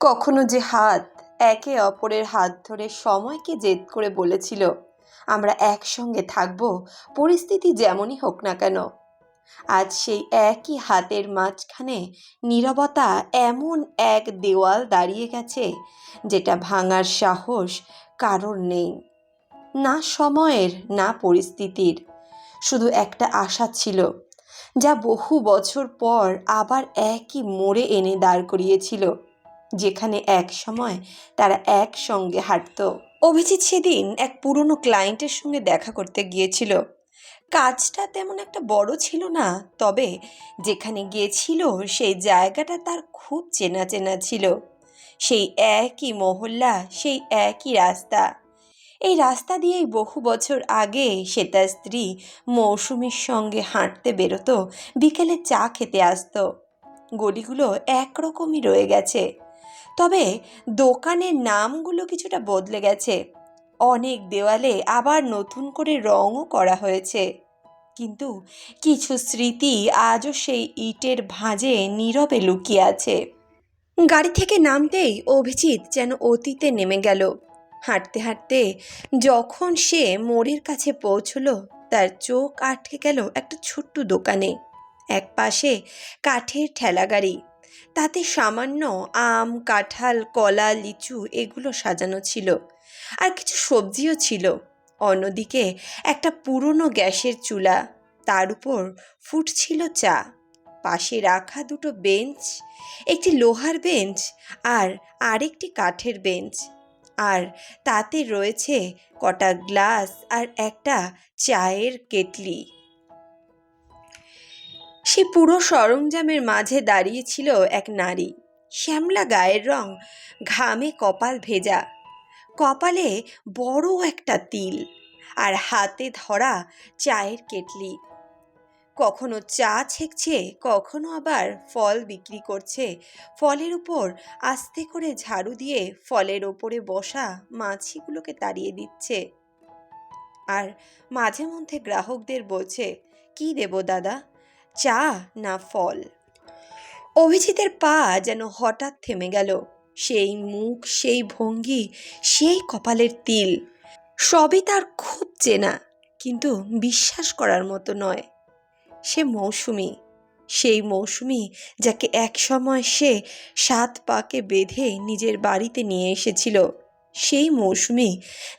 কখনো যে হাত একে অপরের হাত ধরে সময়কে জেদ করে বলেছিল, আমরা একসঙ্গে থাকব, পরিস্থিতি যেমনই হোক না কেন। আজ সেই একই হাতের মাঝখানে নীরবতা এমন এক দেওয়াল দাঁড়িয়ে গেছে, যেটা ভাঙার সাহস কারোর নেই। না সময়ের, না পরিস্থিতির। শুধু একটা আশা ছিল, যা বহু বছর পর আবার একই মোড়ে এনে দাঁড় করিয়েছিল। যেখানে এক সময় তারা একসঙ্গে হাঁটতো। অভিজিৎ সেদিন এক পুরনো ক্লায়েন্টের সঙ্গে দেখা করতে গিয়েছিল। কাজটা তেমন একটা বড় ছিল না, তবে যেখানে গিয়েছিল সেই জায়গাটা তার খুব চেনা চেনা ছিল। সেই একই মহল্লা, সেই একই রাস্তা। এই রাস্তা দিয়েই বহু বছর আগে সে তার স্ত্রী মৌসুমীর সঙ্গে হাঁটতে বেরোতো, বিকেলে চা খেতে আসতো। গলিগুলো একরকমই রয়ে গেছে। তবে দোকানের নামগুলো কিছুটা বদলে গেছে। অনেক দেওয়ালে আবার নতুন করে রঙও করা হয়েছে। কিন্তু কিছু স্মৃতি আজও সেই ইটের ভাঁজে নীরবে লুকিয়ে আছে। গাড়ি থেকে নামতেই অভিজিৎ যেন অতীতে নেমে গেল। হাঁটতে হাঁটতে যখন সে মোড়ের কাছে পৌঁছলো, তার চোখ আটকে গেল একটা ছোট্ট দোকানে। এক পাশে কাঠের ঠেলাগাড়ি তাতে সামান্য আম, কাঁঠাল, কলা, লিচু এগুলো সাজানো ছিল। আর কিছু সবজিও ছিল। অন্যদিকে একটা পুরনো গ্যাসের চুলা, তার উপর ফুটছিল চা। পাশে রাখা দুটো বেঞ্চ, একটি লোহার বেঞ্চ আর আরেকটি কাঠের বেঞ্চ। আর তাতে রয়েছে কটা গ্লাস আর একটা চায়ের কেটলি। সে পুরো সরঞ্জামের মাঝে দাঁড়িয়েছিল এক নারী। শ্যামলা গায়ের রং ঘামে কপাল ভেজা। কপালে বড় একটা তিল আর হাতে ধরা চায়ের কেটলি। কখনো চা ছেঁকছে, কখনো আবার ফল বিক্রি করছে। ফলের উপর আস্তে করে ঝাড়ু দিয়ে ফলের ওপরে বসা মাছিগুলোকে তাড়িয়ে দিচ্ছে। আর মাঝে মধ্যে গ্রাহকদের বলছে, কি দেব দাদা? চা না ফল। অভিজিতের পা যেন হঠাৎ থেমে গেল। সেই মুখ, সেই ভঙ্গি, সেই কপালের তিল। সবই তার খুব চেনা, কিন্তু বিশ্বাস করার মতো নয়। সে মৌসুমি, সেই মৌসুমি যাকে একসময় সে সাত পাকে বেঁধে নিজের বাড়িতে নিয়ে এসেছিল। সেই মৌসুমি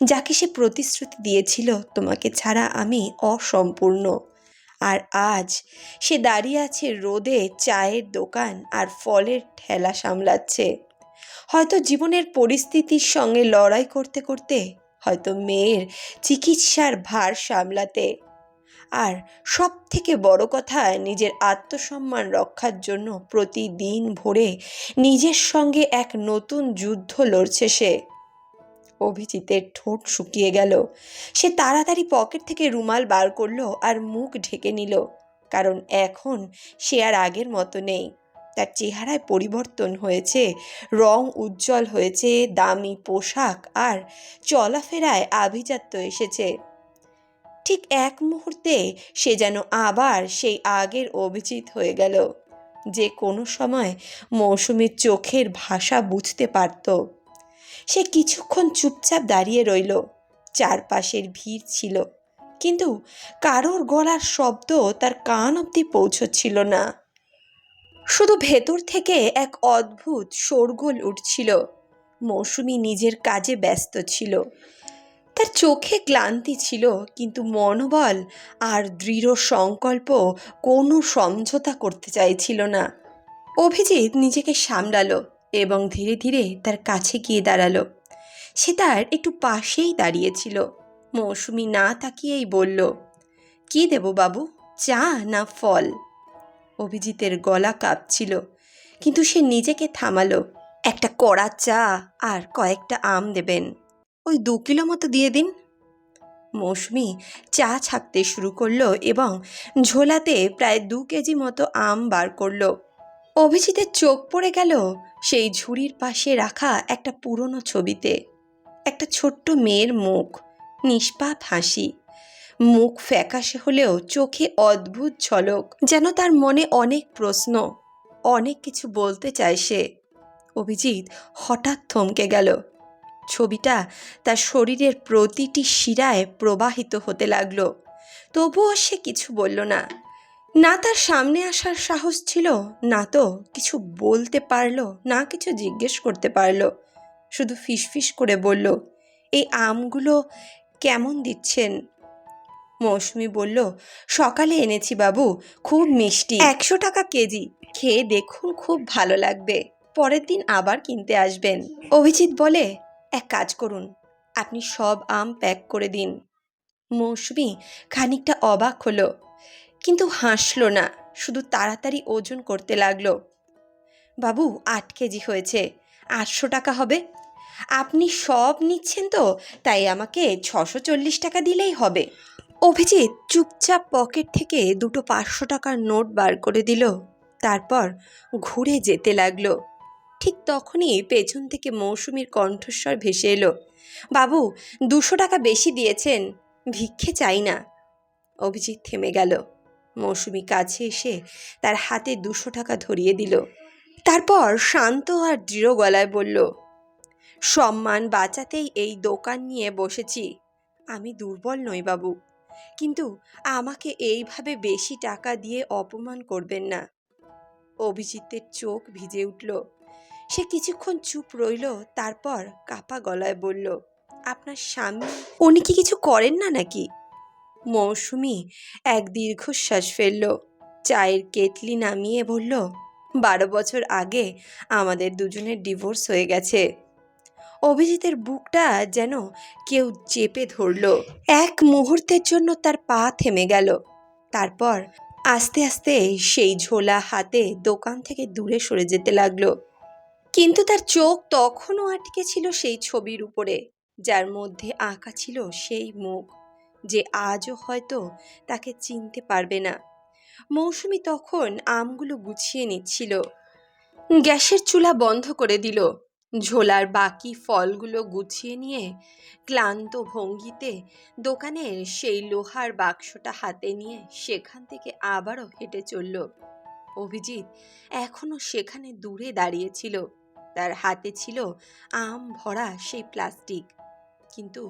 যাকে সে প্রতিশ্রুতি দিয়েছিল, তোমাকে ছাড়া আমি অসম্পূর্ণ। আর আজ সে দাঁড়িয়ে আছে রোদে চায়ের দোকান আর ফলের ঠেলা সামলাচ্ছে। হয়তো জীবনের পরিস্থিতির সঙ্গে লড়াই করতে করতে হয়তো মেয়ের চিকিৎসার ভার সামলাতে। আর সব থেকে বড় কথা, নিজের আত্মসম্মান রক্ষার জন্য প্রতিদিন ভোরে নিজের সঙ্গে এক নতুন যুদ্ধ লড়ছে সে। অভিজিতের ঠোঁট শুকিয়ে গেল। সে তাড়াতাড়ি পকেট থেকে রুমাল বার করল আর মুখ ঢেকে নিল, কারণ এখন সে আর আগের মতো নেই। তার চেহারায় পরিবর্তন হয়েছে, রং উজ্জ্বল হয়েছে, দামি পোশাক আর চলাফেরায় আভিজাত্য এসেছে। ঠিক এক মুহূর্তে সে যেন আবার সেই আগের অভিজিৎ হয়ে গেল। যে কোনো সময় মৌসুমীর চোখের ভাষা বুঝতে পারত। সে কিছুক্ষণ চুপচাপ দাঁড়িয়ে রইল। চারপাশের ভিড় ছিল, কিন্তু কারোর গলার শব্দ তার কান অবধি পৌঁছচ্ছিল না। শুধু ভেতর থেকে এক অদ্ভুত শোরগোল উঠছিল। মৌসুমি নিজের কাজে ব্যস্ত ছিল। তার চোখে ক্লান্তি ছিল, কিন্তু মনোবল আর দৃঢ় সংকল্প কোনো সমঝোতা করতে চাইছিল না। অভিজিৎ নিজেকে সামলালো। এবং ধীরে ধীরে তার কাছে গিয়ে দাঁড়াল। সে তার একটু পাশেই দাঁড়িয়েছিল। মৌসুমি না তাকিয়েই বলল, কি দেব বাবু? চা না ফল? অভিজিতের গলা কাঁপছিল, কিন্তু সে নিজেকে থামালো, একটা কড়া চা আর কয়েকটা আম দেবেন। ওই দু কিলো মতো দিয়ে দিন। মৌসুমি চা ছাকতে শুরু করল এবং ঝোলাতে প্রায় দু কেজি মতো আম বার করল। অভিজিতের চোখ পড়ে গেল সেই ঝুড়ির পাশে রাখা একটা পুরনো ছবিতে। একটা ছোট্ট মেয়ের মুখ, নিষ্পাপ হাসি। মুখ ফ্যাকাশে হলেও চোখে অদ্ভুত ঝলক, যেন তার মনে অনেক প্রশ্ন, অনেক কিছু বলতে চায় সে। অভিজিৎ হঠাৎ থমকে গেল। ছবিটা তার শরীরের প্রতিটি শিরায় প্রবাহিত হতে লাগল। তবুও সে কিছু বলল না। না তার সামনে আসার সাহস ছিল, না তো কিছু বলতে পারল, না কিছু জিজ্ঞেস করতে পারল। শুধু ফিসফিস করে বলল, এই আমগুলো কেমন দিচ্ছেন? মৌসুমি বলল, সকালে এনেছি বাবু, খুব মিষ্টি। একশো টাকা কেজি। খেয়ে দেখুন, খুব ভালো লাগবে। পরের দিন আবার কিনতে আসবেন। অভিজিৎ বলে, এক কাজ করুন, আপনি সব আম প্যাক করে দিন। মৌসুমি খানিকটা অবাক হলো। কিন্তু হাসলো না, শুধু তাড়াতাড়ি ওজন করতে লাগল। বাবু, আট কেজি হয়েছে, আটশো টাকা হবে। আপনি সব নিচ্ছেন তো, তাই আমাকে ছশো চল্লিশ টাকা দিলেই হবে। অভিজিৎ চুপচাপ পকেট থেকে দুটো পাঁচশো টাকার নোট বার করে দিল, তারপর ঘুরে যেতে লাগল। ঠিক তখনই পেছন থেকে মৌসুমীর কণ্ঠস্বর ভেসে এলো, বাবু, দুশো টাকা বেশি দিয়েছেন, ভিক্ষে চাই না। অভিজিৎ থেমে গেল। মৌসুমি কাছে এসে তার হাতে দুশো টাকা ধরিয়ে দিল। তারপর শান্ত আর দৃঢ় গলায় বলল, সম্মান বাঁচাতেই এই দোকান নিয়ে বসেছি। আমি দুর্বল নই বাবু, কিন্তু আমাকে এইভাবে বেশি টাকা দিয়ে অপমান করবেন না অভিজিতের চোখ ভিজে উঠল। সে কিছুক্ষণ চুপ রইল, তারপর কাপা গলায় বলল, আপনার স্বামী, উনি কি কিছু করেন না নাকি? মৌসুমি এক দীর্ঘশ্বাস ফেলল। চায়ের কেটলি নামিয়ে বলল, বারো বছর আগে আমাদের দুজনের ডিভোর্স হয়ে গেছে। অভিজিতের বুকটা যেন কেউ চেপে ধরল। এক মুহূর্তের জন্য তার পা থেমে গেল। তারপর আস্তে আস্তে সেই ঝোলা হাতে দোকান থেকে দূরে সরে যেতে লাগল। কিন্তু তার চোখ তখনও আটকে ছিল সেই ছবির উপরে, যার মধ্যে আঁকা ছিল সেই মুখ। যে আজও হয়তো তাকে চিনতে পারবে না। মৌসুমি তখন আমগুলো গুছিয়ে নিচ্ছিল। গ্যাসের চুলা বন্ধ করে দিল। ঝোলার বাকি ফলগুলো গুছিয়ে নিয়ে ক্লান্ত ভঙ্গিতে দোকানের সেই লোহার বাক্সটা হাতে নিয়ে সেখান থেকে আবারও হেঁটে চলল। অভিজিৎ এখনও সেখানে দূরে দাঁড়িয়েছিল তার হাতে ছিল আম ভরা সেই প্লাস্টিক। কিন্তু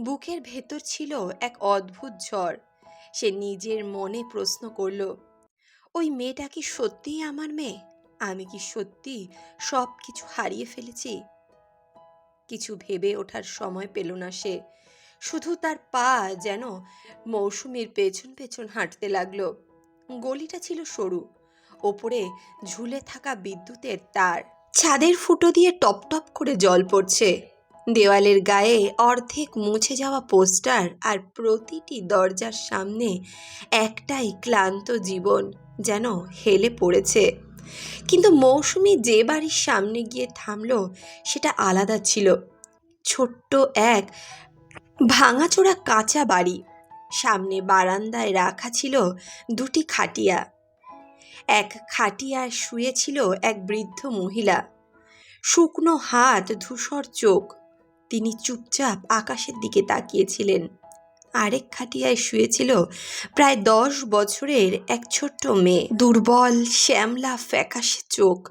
বুকের ভেতর ছিল এক অদ্ভুত ঝড়। সে নিজের মনে প্রশ্ন করল, ওই মেয়েটা কি সত্যিই আমার মেয়ে? আমি কি সত্যি সব কিছু হারিয়ে ফেলেছি? কিছু ভেবে ওঠার সময় পেল না সে। শুধু তার পা যেন মৌসুমীর পেছন পেছন হাঁটতে লাগল। গলিটা ছিল সরু, ওপরে ঝুলে থাকা বিদ্যুতের তার। ছাদের ফুটো দিয়ে টপ টপ করে জল পড়ছে। দেওয়ালের গায়ে অর্ধেক মুছে যাওয়া পোস্টার আর প্রতিটি দরজার সামনে একটাই ক্লান্ত জীবন যেন হেলে পড়েছে। কিন্তু মৌসুমি যে বাড়ির সামনে গিয়ে থামল, সেটা আলাদা ছিল। ছোট্ট এক ভাঙাচোরা কাঁচা বাড়ি। সামনে বারান্দায় রাখা ছিল দুটি খাটিয়া। এক খাটিয়ায় শুয়েছিল এক বৃদ্ধ মহিলা। শুকনো হাত ধূসর চোখ। তিনি চুপচাপ আকাশের দিকে তাকিয়েছিলেন। আরেক খাটিয়ায় শুয়েছিল প্রায় দশ বছরের এক ছোট্ট মেয়ে। দুর্বল, শ্যামলা, ফ্যাকাশে চোখ,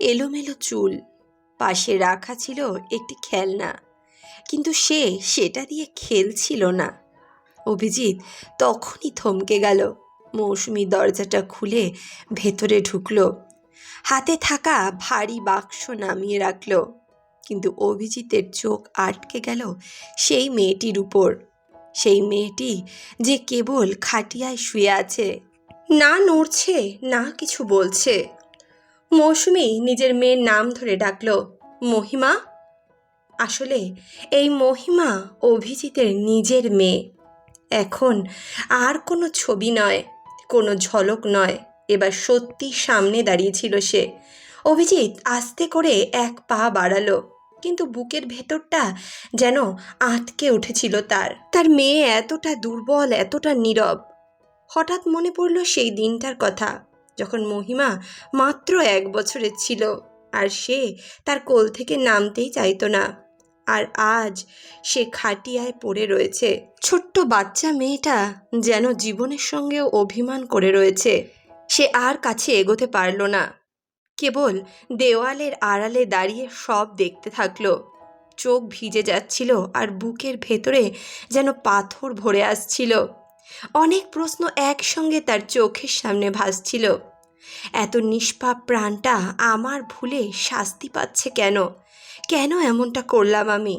এলোমেলো চুল। পাশে রাখা ছিল একটি খেলনা। কিন্তু সে সেটা দিয়ে খেলছিল না। অভিজিৎ তখনই থমকে গেল। মৌসুমি দরজাটা খুলে ভেতরে ঢুকলো। হাতে থাকা ভারী বাক্স নামিয়ে রাখল। কিন্তু অভিজিতের চোখ আটকে গেল সেই মেয়েটির উপর। সেই মেয়েটি যে কেবল খাটিয়ায় শুয়ে আছে। না নড়ছে, না কিছু বলছে। মৌসুমি নিজের মেয়ের নাম ধরে ডাকলো, মহিমা? আসলে এই মহিমা অভিজিতের নিজের মেয়ে। এখন আর কোনো ছবি নয়, কোনো ঝলক নয়। এবার সত্যি সামনে দাঁড়িয়েছিল সে। অভিজিৎ আস্তে করে এক পা বাড়ালো, কিন্তু বুকের ভেতরটা যেন আটকে উঠেছিল তার। তার মেয়ে এতটা দুর্বল, এতটা নীরব। হঠাৎ মনে পড়ল সেই দিনটার কথা, যখন মহিমা মাত্র এক বছরের ছিল, আর সে তার কোল থেকে নামতেই চাইতো না। আর আজ সে খাটিয়ায় পড়ে রয়েছে। ছোট্ট বাচ্চা মেয়েটা যেন জীবনের সঙ্গেও অভিমান করে রয়েছে। সে আর কাছে এগোতে পারল না। কেবল দেওয়ালের আড়ালে দাঁড়িয়ে সব দেখতে থাকল। চোখ ভিজে যাচ্ছিল আর বুকের ভেতরে যেন পাথর ভরে আসছিল। অনেক প্রশ্ন একসঙ্গে তার চোখের সামনে ভাসছিল। এত নিষ্পাপ প্রাণটা আমার ভুলে শাস্তি পাচ্ছে কেন? কেন এমনটা করলাম আমি?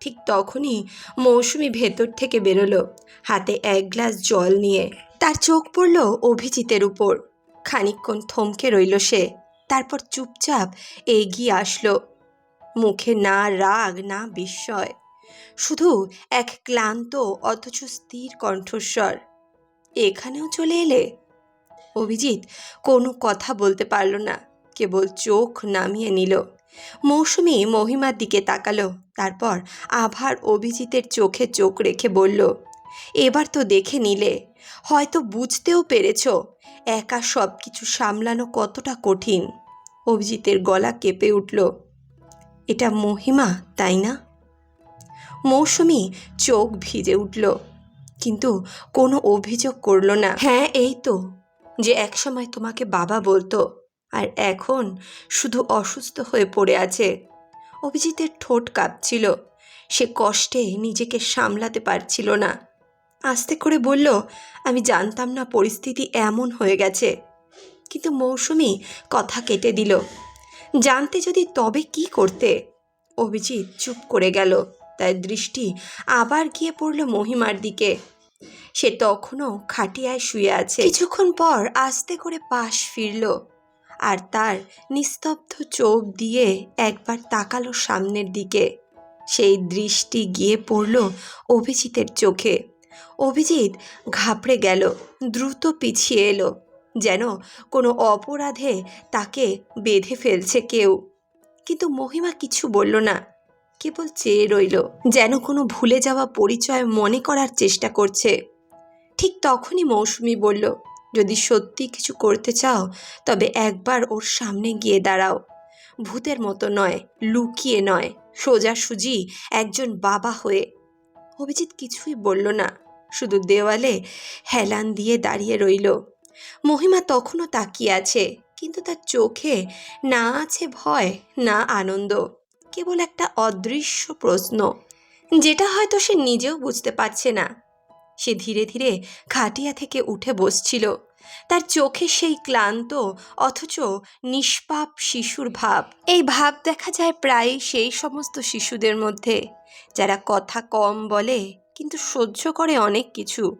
ঠিক তখনই মৌসুমি ভেতর থেকে বেরোলো, হাতে এক গ্লাস জল নিয়ে। তার চোখ পড়ল অভিজিতের উপর। খানিকক্ষণ থমকে রইল সে। তারপর চুপচাপ এগিয়ে আসলো। মুখে না রাগ, না বিস্ময়, শুধু এক ক্লান্ত অথচ স্থির কণ্ঠস্বর। এখানেও চলে এলে? অভিজিৎ কোনো কথা বলতে পারল না, কেবল চোখ নামিয়ে নিল। মৌসুমি মহিমার দিকে তাকালো, তারপর আভার অভিজিতের চোখে চোখ রেখে বলল, এবার তো দেখে নিলে, হয়তো বুঝতেও পেরেছ, একা সব কিছু সামলানো কতটা কঠিন। অভিজিতের গলা কেঁপে উঠল। এটা মহিমা, তাই না? মৌসুমি, চোখ ভিজে উঠল, কিন্তু কোনো অভিযোগ করল না। হ্যাঁ এই তো, যে একসময় তোমাকে বাবা বলতো, আর এখন শুধু অসুস্থ হয়ে পড়ে আছে। অভিজিতের ঠোঁট কাঁপছিল, সে কষ্টে নিজেকে সামলাতে পারছিল না। আস্তে করে বলল, আমি জানতাম না পরিস্থিতি এমন হয়ে গেছে। কিন্তু মৌসুমি কথা কেটে দিল। জানতে যদি তবে কি করতে? অভিজিৎ চুপ করে গেল। তার দৃষ্টি আবার গিয়ে পড়ল মহিমার দিকে। সে তখনও খাটিয়ায় শুয়ে আছে। কিছুক্ষণ পর আস্তে করে পাশ ফিরল আর তার নিস্তব্ধ চোখ দিয়ে একবার তাকালো সামনের দিকে। সেই দৃষ্টি গিয়ে পড়ল অভিজিতের চোখে। অভিজিৎ ঘাবড়ে গেল, দ্রুত পিছিয়ে এলো। যেন কোনো অপরাধে তাকে বেঁধে ফেলছে কেউ। কিন্তু মহিমা কিছু বলল না, কেবল চেয়ে রইল যেন কোনো ভুলে যাওয়া পরিচয় মনে করার চেষ্টা করছে। ঠিক তখনই মৌসুমি বলল, যদি সত্যি কিছু করতে চাও, তবে একবার ওর সামনে গিয়ে দাঁড়াও। ভূতের মতো নয়, লুকিয়ে নয়, সোজাসুজি একজন বাবা হয়ে। অভিজিৎ কিছুই বলল না, শুধু দেওয়ালে হেলান দিয়ে দাঁড়িয়ে রইল। মহিমা তখনও তাকিয়ে আছে, কিন্তু তার চোখে না আছে ভয়, না আনন্দ, কেবল একটা অদৃশ্য প্রশ্ন, যেটা হয়তো সে নিজেও বুঝতে পারছে না। সে ধীরে ধীরে খাটিয়া থেকে উঠে বসছিল। তার চোখে সেই ক্লান্ত, অথচ নিষ্পাপ শিশুর ভাব। এই ভাব দেখা যায় প্রায় সেই সমস্ত শিশুদের মধ্যে, যারা কথা কম বলে, কিন্তু সহ্য করে অনেক কিছু।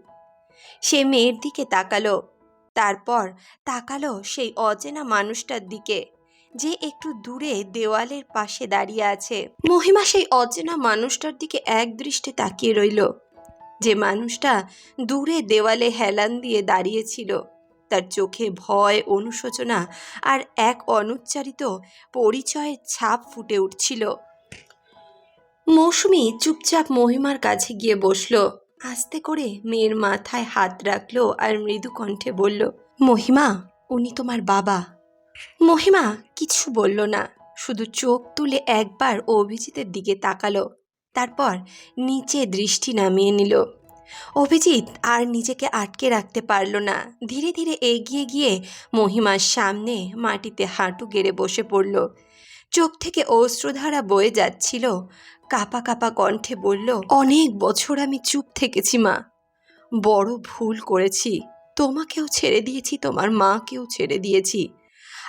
সে মেয়ের দিকে তাকালো তারপর তাকালো সেই অচেনা মানুষটার দিকে, যে একটু দূরে দেওয়ালের পাশে দাঁড়িয়ে আছে। মহিমা সেই অচেনা মানুষটার দিকে এক দৃষ্টে তাকিয়ে রইল, যে মানুষটা দূরে দেওয়ালে হেলান দিয়ে দাঁড়িয়েছিল। তার চোখে ভয়, অনুশোচনা আর এক অনুচ্চারিত পরিচয়ের ছাপ ফুটে উঠছিল। মৌসুমি চুপচাপ মহিমার কাছে গিয়ে বসল। আস্তে করে মেয়ের মাথায় হাত রাখল আর মৃদু কণ্ঠে বলল, মহিমা, উনি তোমার বাবা। মহিমা কিছু বলল না, শুধু চোখ তুলে একবার অভিজিতের দিকে তাকালো, তারপর নিচে দৃষ্টি নামিয়ে নিল। অভিজিৎ আর নিজেকে আটকে রাখতে পারল না, ধীরে ধীরে এগিয়ে গিয়ে মহিমার সামনে মাটিতে হাঁটু গেড়ে বসে পড়ল। চোখ থেকে অশ্রুধারা বয়ে যাচ্ছিল কাপা কাপা কণ্ঠে বলল, অনেক বছর আমি চুপ থেকেছি, মা। বড় ভুল করেছি। তোমাকেও ছেড়ে দিয়েছি, তোমার মাকেও ছেড়ে দিয়েছি।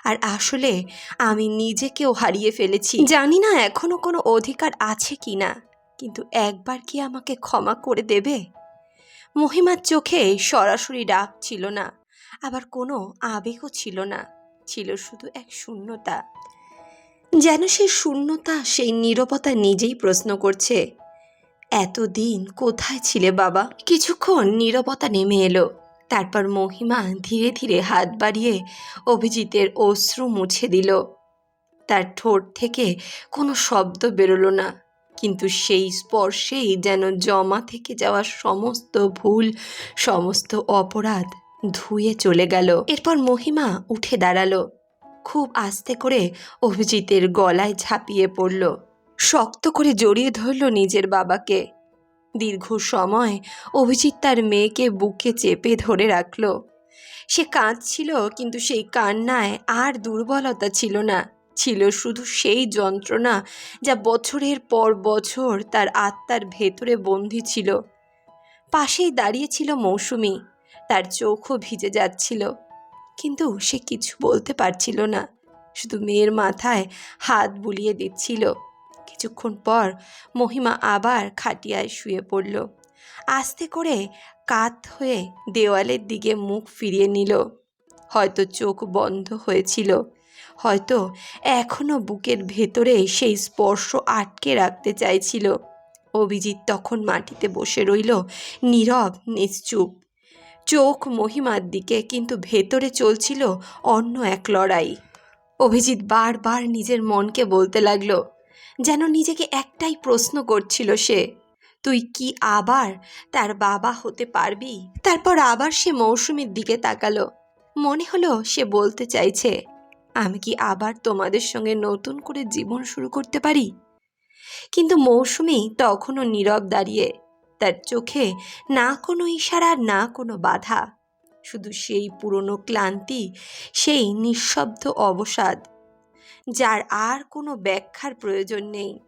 আর আসলে আমি নিজেকেও হারিয়ে ফেলেছি। জানি না এখনও কোনো অধিকার আছে কি না, কিন্তু একবার কি আমাকে ক্ষমা করে দেবে? মহিমার চোখে সরাসরি ডাক ছিল না, আবার কোনো আবেগও ছিল না। ছিল শুধু এক শূন্যতা। যেন সেই শূন্যতা, সেই নীরবতা নিজেই প্রশ্ন করছে, এতদিন কোথায় ছিলে বাবা? কিছুক্ষণ নীরবতা নেমে এলো, তারপর মহিমা ধীরে ধীরে হাত বাড়িয়ে অভিজিতের অশ্রু মুছে দিল। তার ঠোঁট থেকে কোনো শব্দ বেরোলো না, কিন্তু সেই স্পর্শেই যেন জমা থেকে যাওয়া সমস্ত ভুল, সমস্ত অপরাধ ধুয়ে চলে গেল। এরপর মহিমা উঠে দাঁড়াল খুব আস্তে করে অভিজিতের গলায় ঝাঁপিয়ে পড়ল। শক্ত করে জড়িয়ে ধরল নিজের বাবাকে। দীর্ঘ সময় অভিজিৎ তার মেয়েকে বুকে চেপে ধরে রাখল। সে কাঁদছিল, কিন্তু সেই কান্নায় আর দুর্বলতা ছিল না। ছিল শুধু সেই যন্ত্রণা যা বছরের পর বছর তার আত্মার ভেতরে বন্দি ছিল। পাশেই দাঁড়িয়েছিল মৌসুমি। তার চোখও ভিজে যাচ্ছিল। কিন্তু সে কিছু বলতে পারছিল না। শুধু মেয়ের মাথায় হাত বুলিয়ে দিচ্ছিল। কিছুক্ষণ পর মহিমা আবার খাটিয়ায় শুয়ে পড়ল। আস্তে করে কাত হয়ে দেওয়ালের দিকে মুখ ফিরিয়ে নিল। হয়তো চোখ বন্ধ হয়েছিল। হয়তো এখনও বুকের ভেতরে সেই স্পর্শ আটকে রাখতে চাইছিল। অভিজিৎ তখন মাটিতে বসে রইল, নীরব, নিশ্চুপ। চোখ মহিমার দিকে, কিন্তু ভেতরে চলছিল অন্য এক লড়াই। অভিজিৎ বারবার নিজের মনকে বলতে লাগল, যেন নিজেকে একটাই প্রশ্ন করছিল সে, তুই কি আবার তার বাবা হতে পারবি? তারপর আবার সে মৌসুমীর দিকে তাকালো, মনে হলো সে বলতে চাইছে, আমি কি আবার তোমাদের সঙ্গে নতুন করে জীবন শুরু করতে পারি? কিন্তু মৌসুমি তখনও নীরব দাঁড়িয়ে তার চোখে না কোনো ইশারা, না কোনো বাধা। শুধু সেই পুরনো ক্লান্তি, সেই নিঃশব্দ অবসাদ, যার আর কোনো ব্যাখ্যার প্রয়োজন নেই।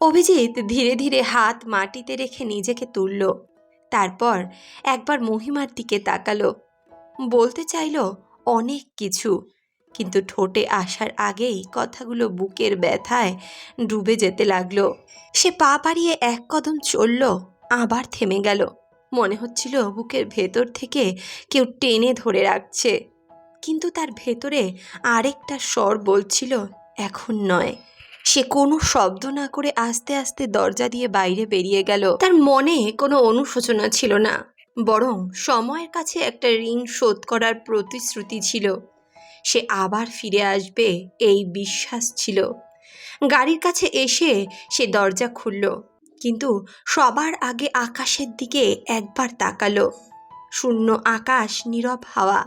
অভিজিৎ ধীরে ধীরে হাত মাটিতে রেখে নিজেকে তুলল, তারপর একবার মহিমার দিকে তাকালো। বলতে চাইল, অনেক কিছু। কিন্তু ঠোঁটে আসার আগেই কথাগুলো বুকের ব্যথায় ডুবে যেতে লাগল। সে পা বাড়িয়ে এক কদম চলল, আবার থেমে গেল। মনে হচ্ছিল বুকের ভেতর থেকে কেউ টেনে ধরে রাখছে। কিন্তু তার ভেতরে আরেকটা স্বর বলছিল, এখন নয়। সে কোনো শব্দ না করে আস্তে আস্তে দরজা দিয়ে বাইরে বেরিয়ে গেল। তার মনে কোনো অনুশোচনা ছিল না, বরং সময়ের কাছে একটা ঋণ শোধ করার প্রতিশ্রুতি ছিল। সে আবার ফিরে আসবে, এই বিশ্বাস ছিল। গাড়ির কাছে এসে সে দরজা খুলল, কিন্তু সবার আগে আকাশের দিকে একবার তাকালো। শূন্য আকাশ, নীরব হাওয়া,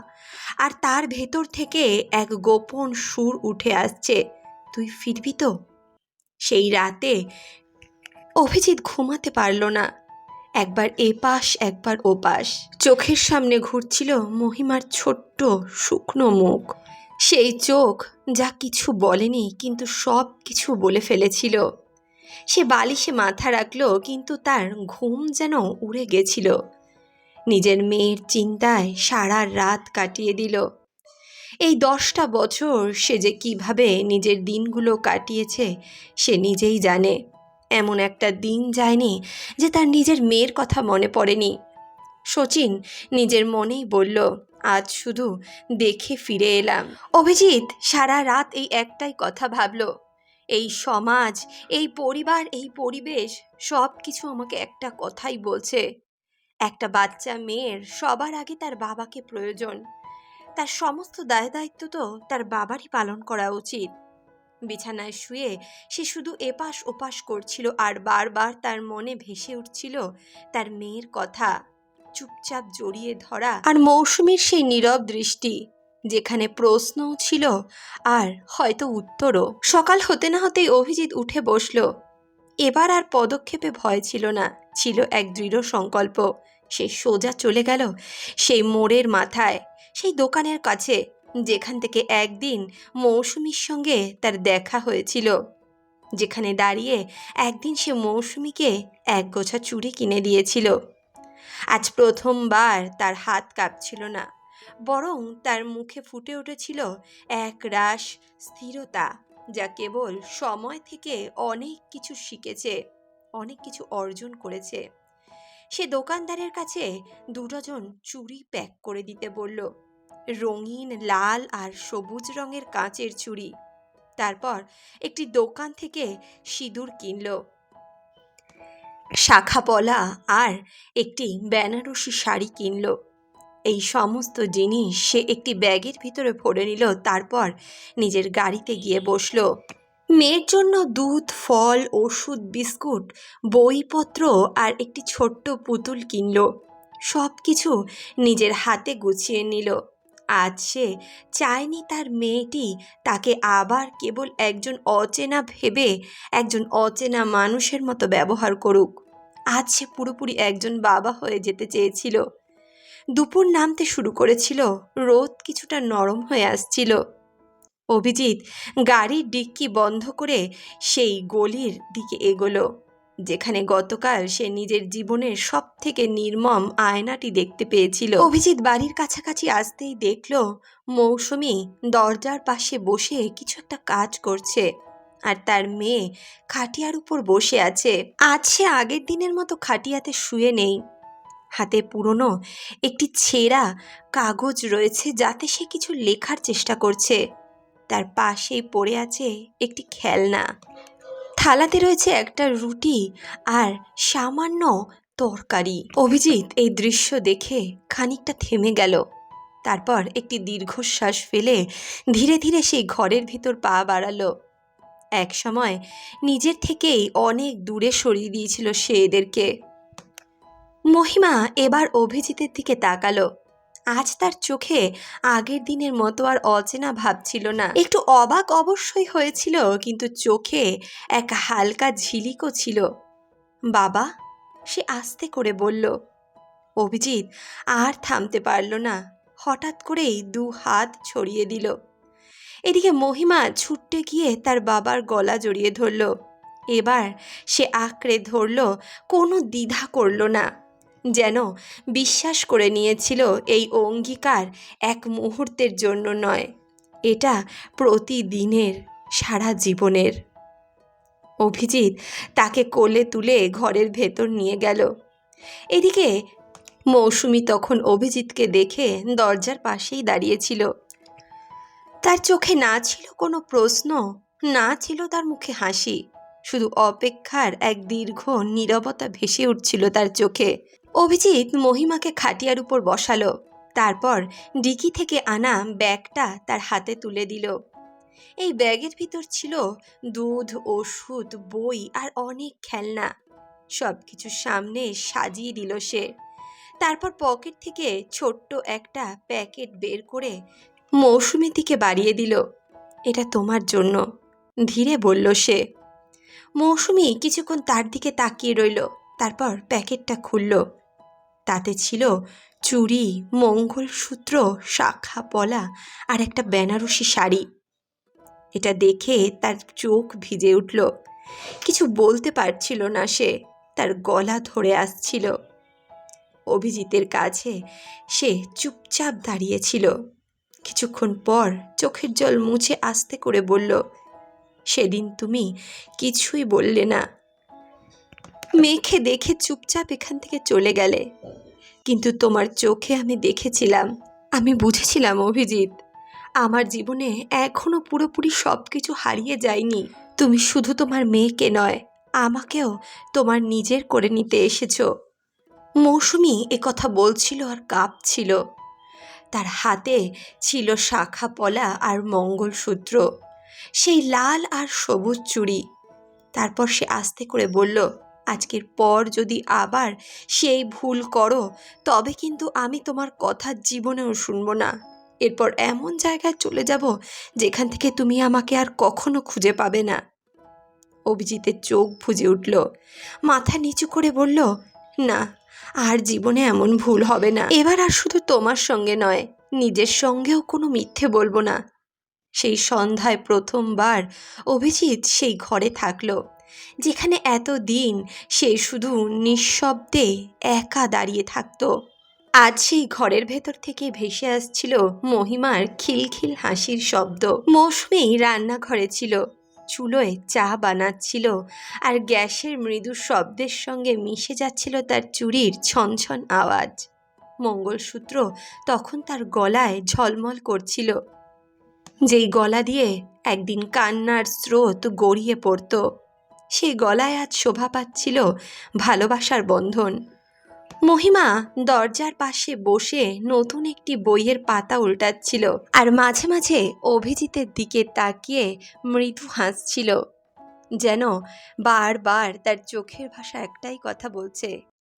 আর তার ভেতর থেকে এক গোপন সুর উঠে আসছে, তুই ফিরবি তো? সেই রাতে অভিজিৎ ঘুমাতে পারল না। একবার এপাশ, একবার ওপাশ। চোখের সামনে ঘুরছিল মহিমার ছোট্ট, শুকনো মুখ। সেই চোখ যা কিছু বলেনি, কিন্তু সব কিছু বলে ফেলেছিল। সে বালিশে মাথা রাখল, কিন্তু তার ঘুম যেন উড়ে গেছিল। নিজের মেয়ের চিন্তায় সারা রাত কাটিয়ে দিল। এই দশটা বছর সে যে কীভাবে নিজের দিনগুলো কাটিয়েছে, সে নিজেই জানে। এমন একটা দিন যায়নি যে তার নিজের মেয়ের কথা মনে পড়েনি। শচীন নিজের মনেই বলল আজ শুধু দেখে ফিরে এলাম। অভিজিৎ সারা রাত এই একটাই কথা ভাবল। এই সমাজ, এই পরিবার, এই পরিবেশ সব কিছু আমাকে একটা কথাই বলছে। একটা বাচ্চা মেয়ের সবার আগে তার বাবাকে প্রয়োজন। তার সমস্ত দায় দায়িত্ব তো তার বাবারই পালন করা উচিত। বিছানায় শুয়ে সে শুধু এপাশ ওপাশ করছিল আর বারবার তার মনে ভেসে উঠছিল তার মেয়ের কথা। চুপচাপ জড়িয়ে ধরা আর মৌসুমীর সেই নীরব দৃষ্টি, যেখানে প্রশ্নও ছিল আর হয়তো উত্তরও। সকাল হতে না হতেই অভিজিৎ উঠে বসল। এবার আর পদক্ষেপে ভয় ছিল না, ছিল এক দৃঢ় সংকল্প। সে সোজা চলে গেল, সেই মোড়ের মাথায়, সেই দোকানের কাছে, যেখান থেকে একদিন মৌসুমীর সঙ্গে তার দেখা হয়েছিল, যেখানে দাঁড়িয়ে একদিন সে মৌসুমীকে এক গোছা চুড়ি কিনে দিয়েছিল। আজ প্রথমবার তার হাত কাঁপছিল না, বরং তার মুখে ফুটে উঠেছিল এক রাস স্থিরতা যা কেবল সময় থেকে অনেক কিছু শিখেছে, অনেক কিছু অর্জন করেছে। সে দোকানদারের কাছে দু ডজন চুড়ি প্যাক করে দিতে বলল, রঙিন, লাল আর সবুজ রঙের কাঁচের চুড়ি। তারপর একটি দোকান থেকে সিঁদুর কিনল। শাখা পলা আর একটি বেনারসি শাড়ি কিনল। এই সমস্ত জিনিস সে একটি ব্যাগের ভিতরে ভরে নিল, তারপর নিজের গাড়িতে গিয়ে বসল। মেয়ের জন্য দুধ, ফল, ওষুধ, বিস্কুট, বইপত্র আর একটি ছোট্ট পুতুল কিনল। সব কিছু নিজের হাতে গুছিয়ে নিল। আজ সে চায়নি তার মেয়েটি, তাকে আবার কেবল একজন অচেনা ভেবে, একজন অচেনা মানুষের মতো ব্যবহার করুক। আজ সে পুরোপুরি একজন বাবা হয়ে যেতে চেয়েছিল। দুপুর নামতে শুরু করেছিল, রোদ কিছুটা নরম হয়ে আসছিল। অভিজিৎ গাড়ির ডিক্কি বন্ধ করে সেই গলির দিকে এগোলো। যেখানে গতকাল সে নিজের জীবনের সব থেকে নির্মম আয়নাটি দেখতে পেয়েছিল। অভিজিৎ বাড়ির কাছাকাছি আসতেই দেখল, মৌসুমি দরজার পাশে বসে কিছু একটা কাজ করছে আর তার মেয়ে খাটিয়ার উপর বসে আছে। আজ সে আগের দিনের মতো খাটিয়াতে শুয়ে নেই। হাতে পুরনো একটি ছেঁড়া কাগজ রয়েছে যাতে সে কিছু লেখার চেষ্টা করছে। তার পাশেই পড়ে আছে একটি খেলনা। থালাতে রয়েছে একটা রুটি আর সামান্য তরকারি। অভিজিৎ এই দৃশ্য দেখে খানিকটা থেমে গেল। তারপর একটি দীর্ঘশ্বাস ফেলে ধীরে ধীরে সেই ঘরের ভিতর পা বাড়ালো। এক সময় নিজের থেকেই অনেক দূরে সরিয়ে দিয়েছিল সে এদেরকে। মহিমা এবার অভিজিতের দিকে তাকালো। আজ তার চোখে আগের দিনের মতো আর অচেনা ভাব ছিল না। একটু অবাক অবশ্যই হয়েছিল, কিন্তু চোখে এক হালকা ঝিলিকও ছিল। বাবা, সে আস্তে করে বলল, অভিজিৎ, আর থামতে পারল না। হঠাৎ করেই দু হাত ছড়িয়ে দিল। এদিকে মহিমা ছুটতে গিয়ে তার বাবার গলা জড়িয়ে ধরল। এবার সে আঁকড়ে ধরল, কোনো দ্বিধা করল না। যেন বিশ্বাস করে নিয়েছিল এই অঙ্গীকার এক মুহূর্তের জন্য নয়, এটা প্রতিদিনের, সারা জীবনের। অভিজিৎ তাকে কোলে তুলে ঘরের ভেতর নিয়ে গেল। এদিকে মৌসুমি তখন অভিজিৎকে দেখে দরজার পাশেই দাঁড়িয়েছিল। তার চোখে না ছিল কোনো প্রশ্ন, না ছিল তার মুখে হাসি, শুধু অপেক্ষার এক দীর্ঘ নীরবতা ভেসে উঠছিল তার চোখে। অভিজিৎ মহিমাকে খাটিয়ার উপর বসালো। তারপর ডিকি থেকে আনা ব্যাগটা তার হাতে তুলে দিল। এই ব্যাগের ভিতর ছিল দুধ, ওষুধ, বই আর অনেক খেলনা। সব কিছু সামনে সাজিয়ে দিল সে। তারপর পকেট থেকে ছোট্ট একটা প্যাকেট বের করে মৌসুমীর দিকে বাড়িয়ে দিল। এটা তোমার জন্য ধীরে বলল সে। মৌসুমি কিছুক্ষণ তার দিকে তাকিয়ে রইল। তারপর প্যাকেটটা খুলল। তাতে ছিল চুড়ি, মঙ্গলসূত্র, শাখা পলা আর একটা বেনারসি শাড়ি। এটা দেখে তার চোখ ভিজে উঠল। কিছু বলতে পারছিল না সে, তার গলা ধরে আসছিল। অভিজিতের কাছে সে চুপচাপ দাঁড়িয়েছিল। কিছুক্ষণ পর চোখের জল মুছে আস্তে করে বলল, সেদিন তুমি কিছুই বললে না। মেখে দেখে চুপচাপ এখান থেকে চলে গেলে। কিন্তু তোমার চোখে আমি দেখেছিলাম, আমি বুঝেছিলাম অভিজিৎ, আমার জীবনে এখনও পুরোপুরি সব কিছু হারিয়ে যায়নি। তুমি শুধু তোমার মেয়েকে নয়, আমাকেও তোমার নিজের করে নিতে এসেছ। মৌসুমি কথা বলছিল আর কাঁপছিল। তার হাতে ছিল শাখা পলা আর মঙ্গলসূত্র, সেই লাল আর সবুজ চুড়ি। তারপর সে আস্তে করে বলল আজকের পর যদি আবার সেই ভুল করো, তবে কিন্তু আমি তোমার কথা জীবনেও শুনব না। এরপর এমন জায়গায় চলে যাব যেখান থেকে তুমি আমাকে আর কখনো খুঁজে পাবে না। অভিজিতের চোখ ভুজে উঠল। মাথা নিচু করে বলল, না, আর জীবনে এমন ভুল হবে না। এবার আর শুধু তোমার সঙ্গে নয়, নিজের সঙ্গেও কোনো মিথ্যে বলব না। সেই সন্ধ্যায় প্রথমবার অভিজিৎ সেই ঘরে থাকল। যেখানে এত দিন সে শুধু নিঃশব্দে একা দাঁড়িয়ে থাকত। আজ সেই ঘরের ভেতর থেকে ভেসে আসছিল মহিমার খিলখিল হাসির শব্দ। মৌসুমি রান্নাঘরে ছিল, চুলোয় চা বানাচ্ছিল আর গ্যাসের মৃদু শব্দের সঙ্গে মিশে যাচ্ছিল তার চুরির ছনছন আওয়াজ। মঙ্গলসূত্র তখন তার গলায় ঝলমল করছিল। যেই গলা দিয়ে একদিন কান্নার স্রোত গড়িয়ে পড়ত। সেই গলায় আজ শোভা পাচ্ছিল ভালোবাসার বন্ধন। মহিমা দরজার পাশে বসে নতুন একটি বইয়ের পাতা উল্টাচ্ছিল আর মাঝে মাঝে অভিজিতের দিকে তাকিয়ে মৃদু হাসছিল, যেন বারবার তার চোখের ভাষা একটাই কথা বলছে,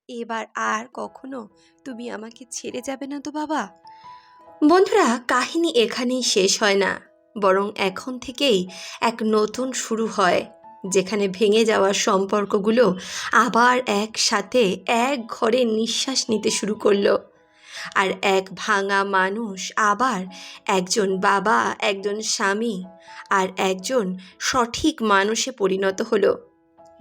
এবার আর কখনো তুমি আমাকে ছেড়ে যাবে না তো বাবা? বন্ধুরা, কাহিনী এখানেই শেষ হয় না, বরং এখন থেকেই এক নতুন শুরু হয়। যেখানে ভেঙে যাওয়া সম্পর্কগুলো আবার একসাথে এক ঘরে নিঃশ্বাস নিতে শুরু করল। আর এক ভাঙা মানুষ আবার একজন বাবা, একজন স্বামী আর একজন সঠিক মানুষে পরিণত হলো।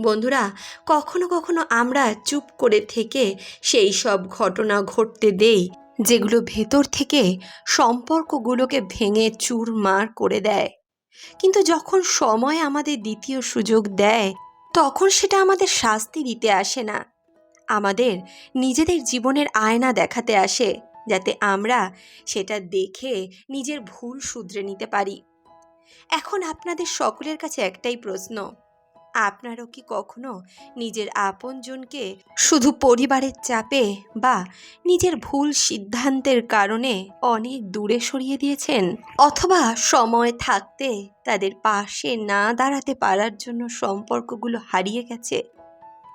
বন্ধুরা, কখনো কখনো আমরা চুপ করে থেকে সেই সব ঘটনা ঘটতে দেই, যেগুলো ভেতর থেকে সম্পর্কগুলোকে ভেঙে চুরমার করে দেয়। কিন্তু যখন সময় আমাদের দ্বিতীয় সুযোগ দেয়, তখন সেটা আমাদের শাস্তি দিতে আসে না। আমাদের নিজেদের জীবনের আয়না দেখাতে আসে, যাতে আমরা সেটা দেখে নিজের ভুল শুধরে নিতে পারি। এখন আপনাদের সকলের কাছে একটাই প্রশ্ন। আপনারও কি কখনো নিজের আপনজনকে শুধু পরিবারের চাপে বা নিজের ভুল সিদ্ধান্তের কারণে অনেক দূরে সরিয়ে দিয়েছেন? অথবা সময় থাকতে তাদের পাশে না দাঁড়াতে পারার জন্য সম্পর্কগুলো হারিয়ে গেছে?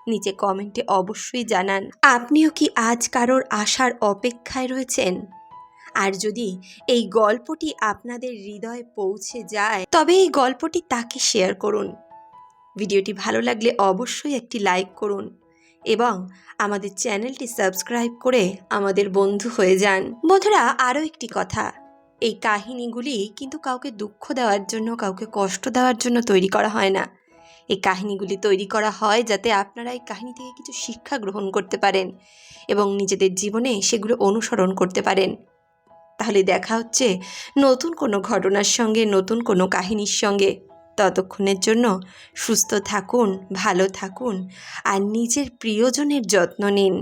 নিচে কমেন্টে অবশ্যই জানান। আপনিও কি আজ কারোর আশার অপেক্ষায় রয়েছেন? আর যদি এই গল্পটি আপনাদের হৃদয়ে পৌঁছে যায়, তবে এই গল্পটি তাকে শেয়ার করুন। ভিডিওটি ভালো লাগলে অবশ্যই একটি লাইক করুন এবং আমাদের চ্যানেলটি সাবস্ক্রাইব করে আমাদের বন্ধু হয়ে যান। বন্ধুরা, আরও একটি কথা। এই কাহিনীগুলি কিন্তু কাউকে দুঃখ দেওয়ার জন্য, কাউকে কষ্ট দেওয়ার জন্য তৈরি করা হয় না। এই কাহিনীগুলি তৈরি করা হয় যাতে আপনারা এই কাহিনী থেকে কিছু শিক্ষা গ্রহণ করতে পারেন এবং নিজেদের জীবনে সেগুলো অনুসরণ করতে পারেন। তাহলে দেখা হচ্ছে নতুন কোনো ঘটনার সঙ্গে, নতুন কোনো কাহিনীর সঙ্গে। ততক্ষণের জন্য সুস্থ থাকুন ভালো থাকুন আর নিজের প্রিয়জনের যত্ন নিন।